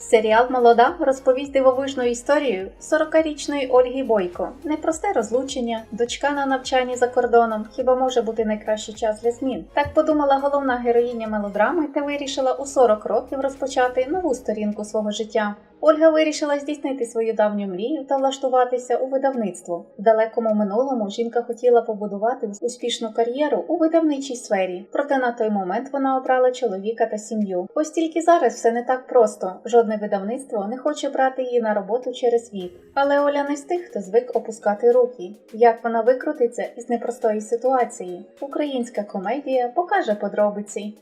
Серіал Молода розповість дивовижну історію 40-річної Ольги Бойко. Непросте розлучення, дочка на навчанні за кордоном. Хіба може бути найкращий час для змін? Так подумала головна героїня мелодрами та вирішила у 40 років розпочати нову сторінку свого життя. Ольга вирішила здійснити свою давню мрію та влаштуватися у видавництво. В далекому минулому жінка хотіла побудувати успішну кар'єру у видавничій сфері, проте на той момент вона обрала чоловіка та сім'ю. Ось тільки зараз все не так просто. Жодне видавництво не хоче брати її на роботу через вік. Але Оля не з тих, хто звик опускати руки. Як вона викрутиться із непростої ситуації? Українська комедія покаже подробиці.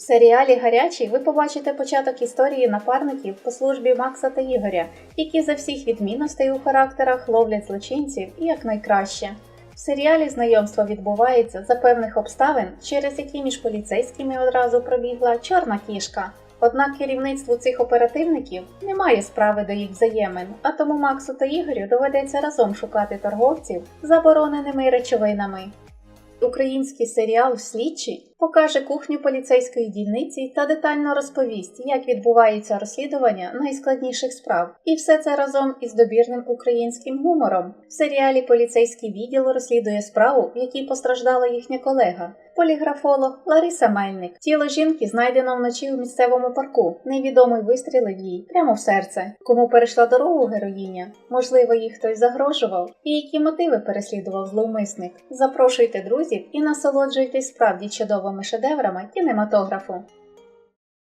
В серіалі Гарячий ви побачите початок історії напарників по службі Макса та Ігоря, які за всіх відмінностей у характерах ловлять злочинців і якнайкраще. В серіалі знайомство відбувається за певних обставин, через які між поліцейськими одразу пробігла чорна кішка. Однак керівництву цих оперативників немає справи до їх взаємин, а тому Максу та Ігорю доведеться разом шукати торговців забороненими речовинами. Український серіал Слідчі покаже кухню поліцейської дільниці та детально розповість, як відбувається розслідування найскладніших справ, і все це разом із добірним українським гумором. В серіалі поліцейський відділ розслідує справу, в якій постраждала їхня колега, поліграфолог Лариса Мельник. Тіло жінки знайдено вночі у місцевому парку. Невідомий вистрілив їй прямо в серце. Кому перейшла дорогу героїня? Можливо, їй хтось загрожував, і які мотиви переслідував зловмисник. Запрошуйте друзів і насолоджуйтесь справді чудовими шедеврами кінематографу.